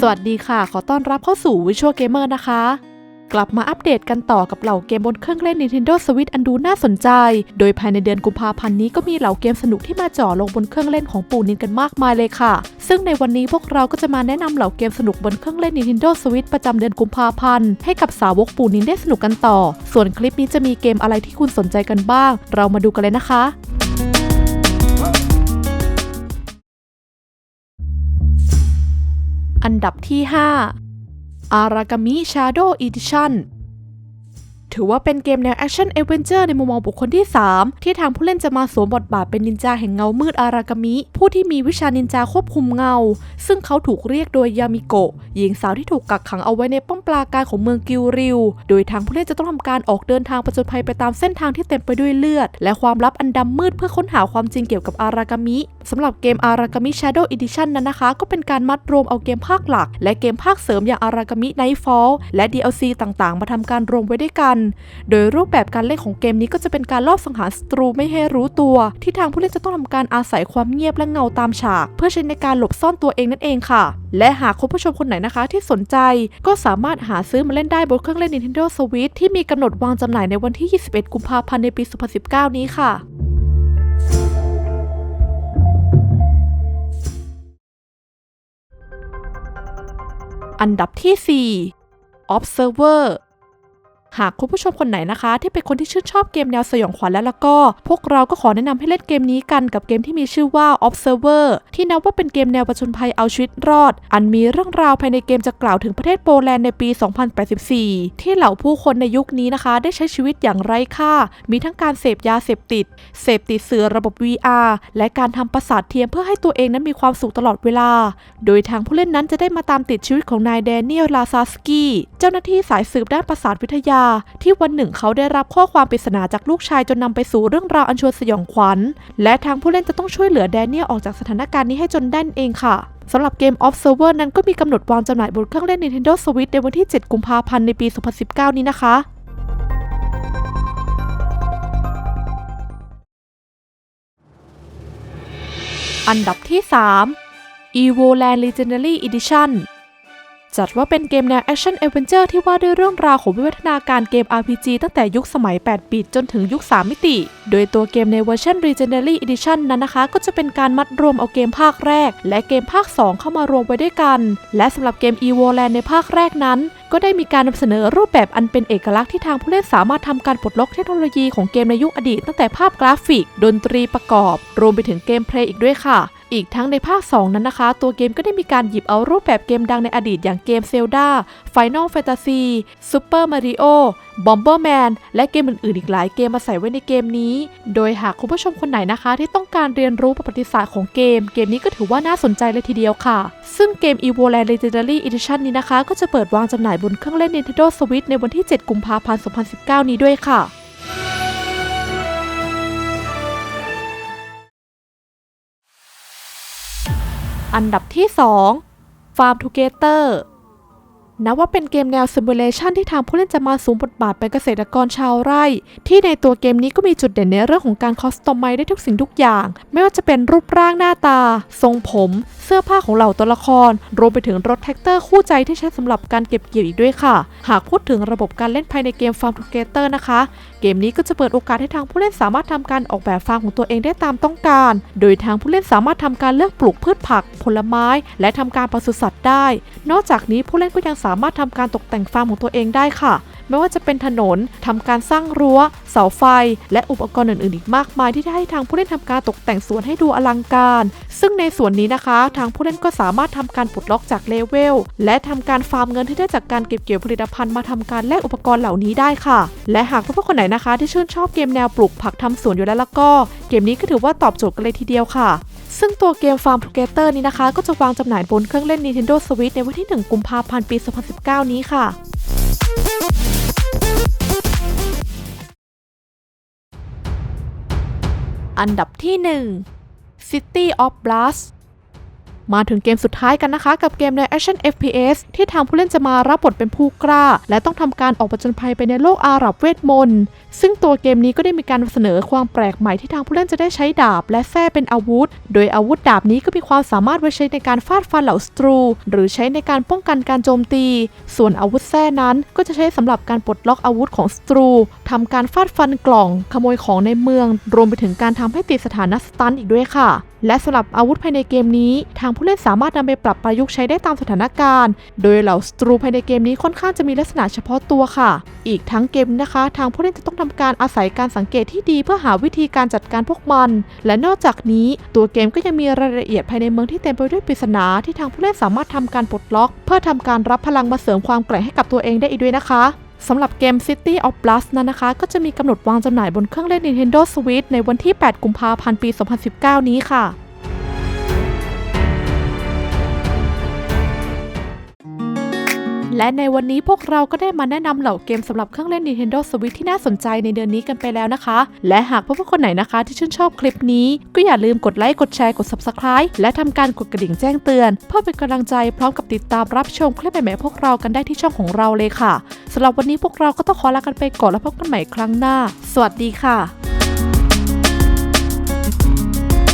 สวัสดีค่ะ ขอต้อนรับเข้าสู่ Visual Gamer นะคะ กลับมาอัปเดตกันต่อกับเหล่าเกมบนเครื่องเล่น Nintendo Switch อันดูน่าสนใจ โดยภายในเดือนกุมภาพันธ์นี้ก็มีเหล่าเกมสนุกที่มาจ่อลงบนเครื่องเล่นของปู่นินกันมากมายเลยค่ะ ซึ่งในวันนี้พวกเราก็จะมาแนะนำเหล่าเกมสนุกบนเครื่องเล่น Nintendo Switch ประจำเดือนกุมภาพันธ์ให้กับสาวกปู่นินได้สนุกกันต่อ ส่วนคลิปนี้จะมีเกมอะไรที่คุณสนใจกันบ้าง เรามาดูกันเลยนะคะ อันดับที่ 5 อารากามิชาโดอีดิชั่น ถือว่าเป็นเกมแนวแอคชั่นเอเวนเจอร์ในมุมมองบุคคลที่ 3 ที่ทางผู้เล่นจะมาสวมบทบาทเป็นนินจาแห่งเงามืดอารากามิ ผู้ที่มีวิชานินจาควบคุมเงา ซึ่งเขาถูกเรียกโดยยามิโกะหญิงสาวที่ถูกกักขังเอาไว้ในป้อมปราการของเมืองกิวริว โดยทางผู้เล่นจะต้องทำการออกเดินทางประจนภัยไปตามเส้นทางที่เต็มไปด้วยเลือด และความลับอันดำมืดเพื่อค้นหาความจริงเกี่ยวกับอารากามิสำหรับเกมอารากามิ Shadow Edition นั้นนะคะ ก็เป็นการมัดรวมเอาเกมภาคหลัก และเกมภาคเสริมอย่างอารากามิ Nightfall และ DLC ต่างๆ มาทำการรวมไว้ด้วยกันโดยรูปแบบการเล่นของเกมนี้ก็จะเป็นการลอบสังหารศัตรูไม่ให้รู้ตัว ที่ทางผู้เล่นจะต้องทำการอาศัยความเงียบและเงาตามฉาก เพื่อใช้ในการหลบซ่อนตัวเองนั่นเองค่ะ และหากคุณผู้ชมคนไหนนะคะที่สนใจ ก็สามารถหาซื้อมาเล่นได้บนเครื่องเล่น Nintendo Switch ที่มีกำหนดวางจำหน่ายในวันที่ 21 กุมภาพันธ์ในปี 2019 นี้ค่ะอันดับที่ 4 Observer หากคุณผู้ชมคนไหนนะคะ ที่เป็นคนที่ชื่นชอบเกมแนวสยองขวัญแล้วแล้วก็ พวกเราก็ขอแนะนำให้เล่นเกมนี้กันกับเกมที่มีชื่อว่า Observer ที่นับว่าเป็นเกมแนวประชนภัยเอาชีวิตรอด อันมีเรื่องราวภายในเกมจะกล่าวถึงประเทศโปแลนด์ในปี 2084 ที่เหล่าผู้คนในยุคนี้นะคะ ได้ใช้ชีวิตอย่างไร้ค่า มีทั้งการเสพยาเสพติด เสพติดเสือระบบ VR และการทำประสาทเทียมเพื่อให้ตัวเองนั้นมีความสุขตลอดเวลา โดยทางผู้เล่นนั้นจะได้มาตามติดชีวิตของนายแดเนียลลาซาสกี้เจ้าหน้าที่สายสืบด้านประสาทวิทยาที่วันหนึ่งเขาได้รับข้อความปริศนาจากลูกชายจนนำไปสู่เรื่องราวอันชวนสยองขวัญ และทางผู้เล่นจะต้องช่วยเหลือแดเนียลออกจากสถานการณ์นี้ให้จนได้เองค่ะสำหรับเกม Observer นั้นก็มีกำหนดวางจำหน่ายบนเครื่องเล่น Nintendo Switch ในวันที่ 7 กุมภาพันธ์ในปี 2019 นี้นะคะอันดับที่ 3 Evoland Legendary Edition จัดว่าเป็นเกมแนวแอคชั่นเอเวนเจอร์ที่ว่าด้วยเรื่องราวของวิวัฒนาการเกม RPG ตั้งแต่ยุคสมัย 8 บิตจนถึงยุค 3 มิติ โดยตัวเกมในเวอร์ชัน Legendary Edition นั้นนะคะ ก็จะเป็นการมัดรวมเอาเกมภาคแรก และเกมภาค 2 เข้ามารวมไว้ด้วยกัน และสำหรับเกม Evo Land ในภาคแรกนั้น ก็ได้มีการนำเสนอรูปแบบอันเป็นเอกลักษณ์ที่ทางผู้เล่นสามารถทำการปลดล็อกเทคโนโลยีของเกมในยุคอดีต ตั้งแต่ภาพกราฟิก ดนตรีประกอบ รวมไปถึงเกมเพลย์อีกด้วยค่ะ อีกทั้งในภาค 2 นั้นนะคะ ตัวเกมก็ได้มีการหยิบเอารูปแบบเกมดังในอดีตอย่างเกม Zelda Final Fantasy Super Mario Bomberman และเกมอื่นๆ อีกหลายเกมมาใส่ไว้ในเกมนี้ โดยหากคุณผู้ชมคนไหนนะคะ ที่ต้องการเรียนรู้ประวัติศาสตร์ของเกม เกมนี้ก็ถือว่าน่าสนใจเลยทีเดียวค่ะ ซึ่งเกม Evo Land Legendary Edition นี้นะคะ ก็จะเปิดวางจำหน่ายบนเครื่องเล่น Nintendo Switch ในวันที่ 7 กุมภาพันธ์ 2019 นี้ด้วยค่ะ อันดับที่ 2 Farm Together นับว่าเป็นเกมแนวซิมูเลชันที่ทางผู้เล่นจะมาสูงบทบาทเป็นเกษตรกรชาวไร่ ที่ในตัวเกมนี้ก็มีจุดเด่นในเรื่องของการคอสตอมไมได้ทุกสิ่งทุกอย่าง ไม่ว่าจะเป็นรูปร่างหน้าตา ทรงผม เสื้อผ้าของเหล่าตัวละคร รวมไปถึงรถแท็กเตอร์คู่ใจที่ใช้สำหรับการเก็บเกี่ยวอีกด้วยค่ะ หากพูดถึงระบบการเล่นภายในเกม Farm Together นะคะ มนี้ก็จะเปิดโอกาสให้ทางผู้เล่นสามารถทำการออกแบบฟาร์มของตัวเองได้ตามต้องการ โดยทางผู้เล่นสามารถทำการเลือกปลูกพืชผัก ผลไม้ และทำการปศุสัตว์ได้ นอกจากนี้ผู้เล่นก็ยังสามารถทำการตกแต่งฟาร์มของตัวเองได้ค่ะ ไม่ว่าจะเป็นถนนทำการสร้างรั้ว เสาไฟ และอุปกรณ์อื่นๆ อีกมากมายที่จะให้ทางผู้เล่นทำการตกแต่งสวนให้ดูอลังการ ซึ่งในส่วนนี้นะคะ ทางผู้เล่นก็สามารถทำการปลดล็อกจากเลเวลและทำการฟาร์มเงินที่ได้จากการเก็บเกี่ยวผลิตภัณฑ์มาทำการแลกอุปกรณ์เหล่านี้ได้ค่ะ และหากเพื่อนๆคนไหนนะคะ ที่ชื่นชอบเกมแนวปลูกผักทำสวนอยู่แล้วแล้วก็ เกมนี้ก็ถือว่าตอบโจทย์กันเลยทีเดียวค่ะซึ่งตัวเกม Farm Together นี้นะคะ ก็จะวางจำหน่ายบนเครื่องเล่น Nintendo Switch ในวันที่ 1 กุมภาพันธ์ ปี 2019 นี้ค่ะ อันดับที่ 1 City of Blast มาถึงเกมสุดท้ายกันนะคะ กับเกมใน Action FPS ที่ทางผู้เล่นจะมารับบทเป็นผู้กล้า และต้องทำการออกประจนภัยไปในโลกอาหรับเวทมนต์ ซึ่งตัวเกมนี้ก็ได้มีการเสนอความแปลกใหม่ที่ทางผู้เล่นจะได้ใช้ดาบ และแส้เป็นอาวุธ โดยอาวุธดาบนี้ก็มีความสามารถไว้ใช้ในการฟาดฟันเหล่าศัตรู หรือใช้ในการป้องกันการโจมตี ส่วนอาวุธแส้นั้นก็จะใช้สำหรับการปลดล็อกอาวุธของศัตรูทำการฟาดฟันกล่อง ขโมยของในเมือง รวมไปถึงการทำให้ติดสถานะสตันอีกด้วยค่ะ และสำหรับอาวุธภายในเกมนี้ ทางผู้เล่นสามารถนำไปปรับประยุกต์ใช้ได้ตามสถานการณ์ โดยเหล่าศัตรูภายในเกมนี้ค่อนข้างจะมีลักษณะเฉพาะตัวค่ะ อีกทั้งเกมนะคะ ทางผู้เล่นจะต้องทำการอาศัยการสังเกตที่ดีเพื่อหาวิธีการจัดการพวกมัน และนอกจากนี้ตัวเกมก็ยังมีรายละเอียดภายในเมืองที่เต็มไปด้วยปริศนาที่ทางผู้เล่นสามารถทำการปลดล็อก เพื่อทำการรับพลังมาเสริมความแกร่งให้กับตัวเองได้อีกด้วยนะคะ สำหรับเกม City of Blast นั้นนะคะ ก็จะมีกำหนดวางจำหน่ายบนเครื่องเล่น Nintendo Switch ในวันที่ 8 กุมภาพันธ์ ปี 2019 นี้ค่ะ และในวันนี้พวกเราก็ได้มาแนะนำเหล่าเกมสำหรับเครื่องเล่น Nintendo Switch ที่น่าสนใจในเดือนนี้กันไปแล้วนะคะ และหากพื่อนๆคนไหนนะคะที่ชื่นชอบคลิปนี้ ก็อย่าลืมกดไลค์ กดแชร์ กด Subscribe และทำการกดกระดิ่งแจ้งเตือน เพื่อเป็นกำลังใจพร้อมกับติดตามรับชมคลิปใหม่ๆพวกเรากันได้ที่ช่องของเราเลยค่ะสำหรับวันนี้พวกเราก็ต้องขอลากันไปก่อนแล้วพบกันใหม่ครั้งหน้า สวัสดีค่ะ